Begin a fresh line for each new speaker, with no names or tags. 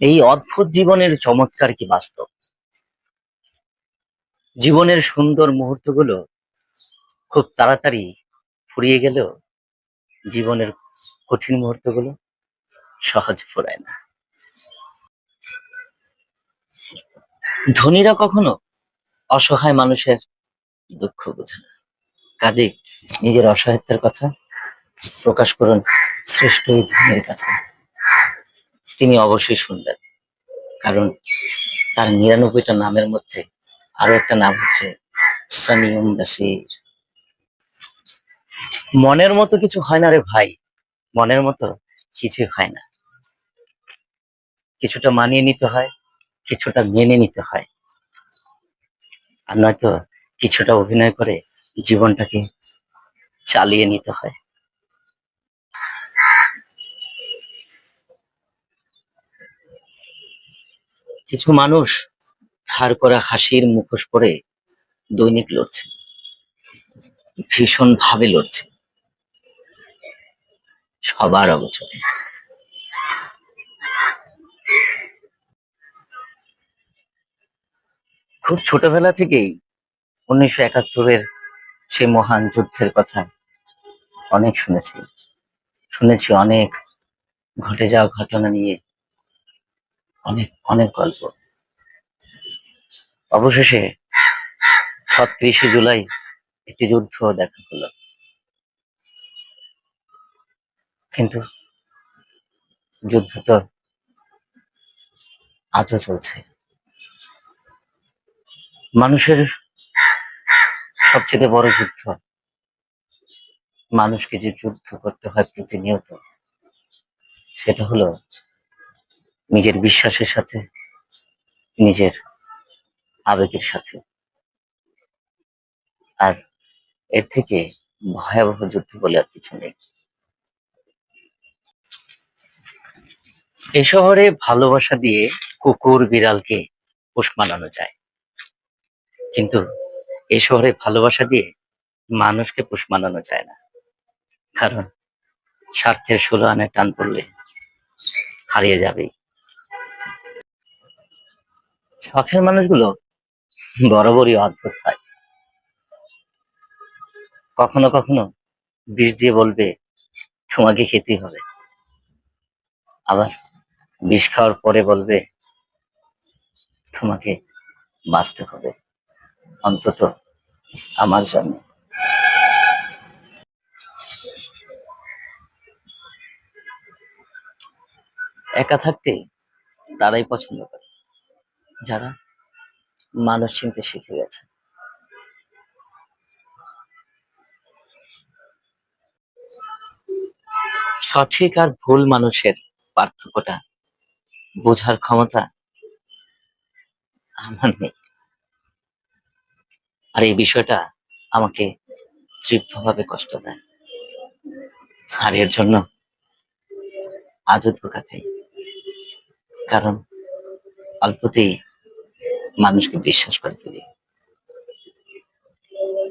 এই অদ্ভুত জীবনের চমৎকার কি বাস্তব? জীবনের সুন্দর মুহূর্তগুলো খুব তাড়াতাড়ি ফুরিয়ে গেলেও জীবনের কঠিন মুহূর্তগুলো সহজে ফুরায় না। ধনীরা কখনো অসহায় মানুষের দুঃখ বোঝে না। কাজে নিজের অসহায়ত্বের কথা প্রকাশ করুন শ্রেষ্ঠ ধনের কাছে। তিনি অবশ্যই শুনবেন। কারণ তার নিরানব্বইটা নামের মধ্যে আরও একটা নাম হচ্ছে সামিউম বাসির মনের মতো কিছু হয় না রে ভাই। মনের মতো কিছু হয় না। কিছুটা মানিয়ে নিতে হয়, কিছুটা মেনে নিতে হয়। আর নয়তো কিছুটা অভিনয় করে জীবনটাকে চালিয়ে নিতে হয়। কিছু মানুষ ধার করা হাসির মুখোশ পরে দৈনিক লড়ছে ভীষণ ভাবে লড়ছে। সবার অগোচরে। খুব ছোটবেলা থেকেই উনিশশো একাত্তরের সে মহান যুদ্ধের কথা অনেক শুনেছি। শুনেছি অনেক ঘটে যাওয়া ঘটনা নিয়ে অনেক অনেক গল্প। অবশেষে ছত্রিশে জুলাই একটি যুদ্ধ দেখা হলো। কিন্তু যুদ্ধ তো আজও চলছে। মানুষের সবচেয়ে বড় যুদ্ধ, মানুষকে যে যুদ্ধ করতে হয় প্রতিনিয়ত, সেটা হলো নিজের বিশ্বাসের সাথে, নিজের আবেগের সাথে। আর এর থেকে ভয়াবহ যুদ্ধ বলে আর কিছু নেই। এই শহরে ভালোবাসা দিয়ে কুকুর, বিড়ালকে পোষ মানানো যায়। কিন্তু এ শহরে ভালোবাসা দিয়ে মানুষকে পোষ মানানো যায় না। কারণ স্বার্থের ষোলো আনায় টান পড়লে হারিয়ে যাবেই। শখের মানুষগুলো বরাবরই অদ্ভুত হয়। কখনো কখনো বিষ দিয়ে বলবে, তোমাকে খেতে হবে। আবার বিষ খাওয়ার পরে বলবে, তোমাকে বাঁচতে হবে, অন্তত আমার জন্য। একা থাকতে তারাই পছন্দ করে। যারা মানুষ চিনতে শিখে গেছে। সঠিক আর ভুল মানুষের পার্থক্যটা বোঝার ক্ষমতা আমার নেই। আর এই বিষয়টা আমাকে তীব্রভাবে কষ্ট দেয়। আর এর জন্য আজও ধোকা কারণ অল্পতেই মানুষকে বিশ্বাস করে ফেলি।